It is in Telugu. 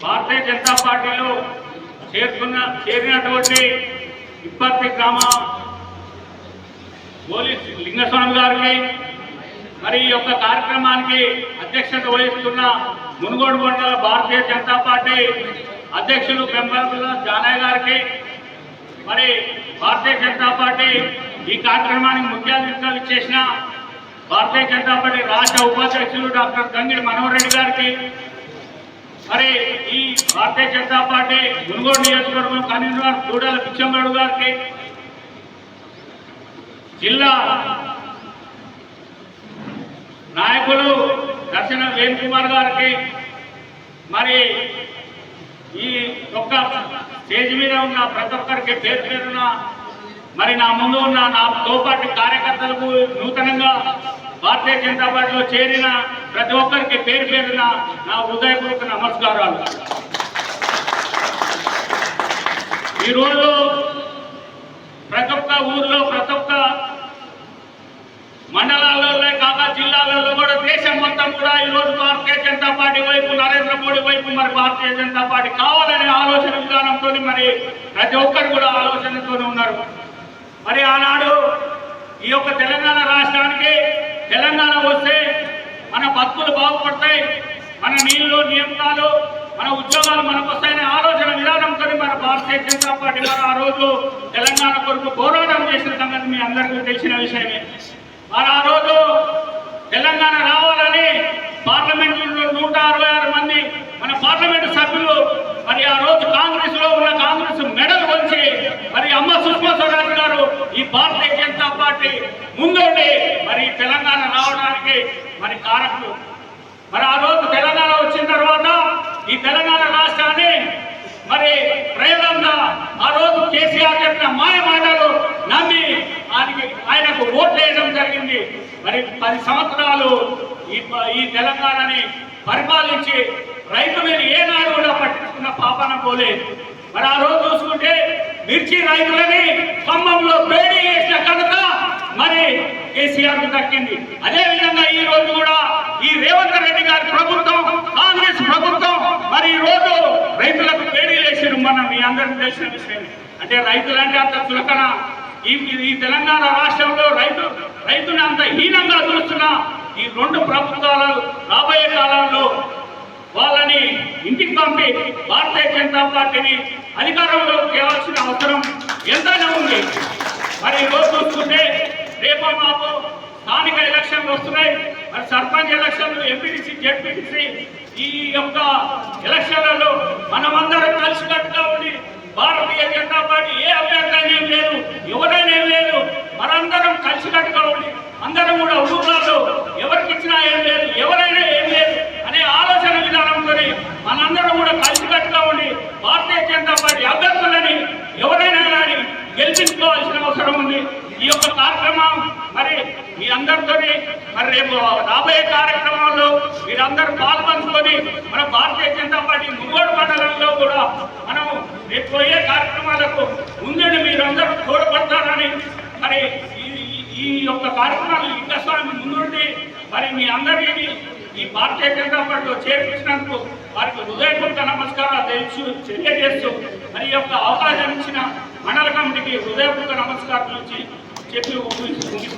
భారతీయ జనతా పార్టీలో చేరుకున్న చేరినటువంటి ఇప్పటి గ్రామ పోలీస్ లింగస్వామి గారికి మరి ఈ యొక్క కార్యక్రమానికి అధ్యక్షత వహిస్తున్న మునుగోడు మండల భారతీయ జనతా పార్టీ అధ్యక్షులు బెంబల జానయ్య గారికి మరి భారతీయ జనతా పార్టీ ఈ కార్యక్రమానికి ముఖ్య అతిథులు చేసిన భారతీయ జనతా పార్టీ రాష్ట్ర ఉపాధ్యక్షులు డాక్టర్ గంగిడి మనోహర్ రెడ్డి గారికి మరి ఈ భారతీయ జనతా పార్టీ మునుగోడు నియోజకవర్గం కన్వీనర్ దూడాల పిచ్చమ్మడు గారికి జిల్లా నాయకులు దర్శన వేణుకుమార్ గారికి మరి ఈ ఒక్క స్టేజ్ మీద ఉన్న ప్రతి ఒక్కరికి పేరు పేరున మరి నా ముందు ఉన్న నా తోపాటి కార్యకర్తలకు నూతనంగా భారతీయ జనతా పార్టీలో చేరిన ప్రతి ఒక్కరికి పేరు పేరున నా హృదయపూర్వక నమస్కారాలు. ఈరోజు ప్రతి ఒక్క ఊర్లో ప్రతి ఒక్క మండలాలలో కాక జిల్లాలలో కూడా దేశం మొత్తం కూడా ఈ రోజు భారతీయ జనతా పార్టీ వైపు నరేంద్ర మోడీ వైపు మరి భారతీయ జనతా పార్టీ కావాలనే ఆలోచన విధానంతో మరి ప్రతి ఒక్కరు కూడా ఆలోచనతో ఉన్నారు. మరి ఆనాడు ఈ యొక్క తెలంగాణ రాష్ట్రానికి తెలంగాణ వస్తే బతుకులు బాగుపడతాయి. మన నీళ్ళు నియమకాలు మన ఉద్యోగాలు మనకు వస్తాయనే ఆలోచన విధానంతో మన భారతీయ జనతా పార్టీ వారు ఆ రోజు తెలంగాణ కొరకు పోరాటం చేసిన సంగతి మీ అందరికీ తెలిసిన విషయమే. మరి ఆ రోజు తెలంగాణ రావాలని పార్లమెంట్ నూట అరవై ఆరు మంది మన పార్లమెంట్ సభ్యులు మరి ఆ రోజు కాంగ్రెస్లో ఉన్న కాంగ్రెస్ మెడల్ వచ్చి మరి అమ్మ సుష్మా స్వరాజ్ గారు ఈ భారతీయ జనతా పార్టీ ముందుండి తెలంగాణ రావడానికి మరి కారకులు. మరి ఆ రోజు తెలంగాణ వచ్చిన తర్వాత ఈ తెలంగాణ రాష్ట్రాన్ని మరి ప్రజలంతా ఆ రోజు కేసీఆర్ చెప్పిన మాయ మాటలు నమ్మి ఆయనకి ఆయనకు ఓట్లు వేయడం జరిగింది. మరి పది సంవత్సరాలు ఈ ఈ తెలంగాణని పరిపాలించి రైతు మీద ఏనాడు కూడా పట్టించుకున్న పాపన పోలేదు మరి ఆ రోజు చూసుకుంటే మిర్చి రైతులని ఖమ్మంలో పేడి చేసిన కనుక మరి కేసీఆర్కు దక్కింది. అదే విధంగా ఈ రోజు కూడా ఈ రేవంత్ రెడ్డి గారి ప్రభుత్వం కాంగ్రెస్ ప్రభుత్వం మరి ఈ రోజు రైతులకు బేడీ వేసారు మనం మీ అందరికి తెలిసిన విషయం అంటే రైతులంటే అంత చులకన. ఈ ఈ తెలంగాణ రాష్ట్రంలో రైతు రైతుని అంత హీనంగా చూస్తున్న ఈ రెండు ప్రభుత్వాలు రాబోయే కాలంలో వాళ్ళని ఇంటికి పంపి భారతీయ జనతా పార్టీని అధికారంలో తేవాల్సిన అవసరం ఎంతైనా ఉంది. మరి ఈరోజు చూసుకుంటే రేపో మాపో స్థానిక ఎలక్షన్లు వస్తున్నాయి. మరి సర్పంచ్ ఎలక్షన్లు ఎంపీటీసీ జెడ్పీటీసీ ఈ యొక్క ఎలక్షన్లలో మనమందరం కలిసికట్టుగా ఉండి భారతీయ జనతా పార్టీ ఏ అభ్యర్థి ఏం లేదు ఎవరైనా ఏం లేదు మనందరం కలిసికట్టుగా ఉండి అందరం కూడా ఊళ్ళలో ఎవరికి ఇచ్చినా ఏం లేదు ఎవరైనా ఏం లేదు అనే ఆలోచన విధానంతో మనందరం కూడా కలిసికట్టుగా ఉండి భారతీయ జనతా పార్టీ అభ్యర్థులని ఎవరైనా కానీ గెలిపించుకోవాల్సిన ఈ యొక్క కార్యక్రమం మరి మీ మరి రేపు రాబోయే కార్యక్రమంలో మీరందరూ పాల్పంచుకొని మన భారతీయ జనతా పార్టీ మునుగోడు మండలంలో కూడా మనం రేపు పోయే కార్యక్రమాలకు ముందండి మీరందరూ తోడ్పడతారని మరి ఈ- ఈ- యొక్క కార్యక్రమాలు లింగస్వామి ముందుండి మరి మీ అందరికీ ఈ భారతీయ జనతా పార్టీలో చేర్పించినందుకు వారికి హృదయపూర్వక నమస్కారాలు తెలుసు తెలియజేస్తూ మరి యొక్క అవకాశం ఇచ్చిన మండల కమిటీకి హృదయపూర్వక 대표 공식 공식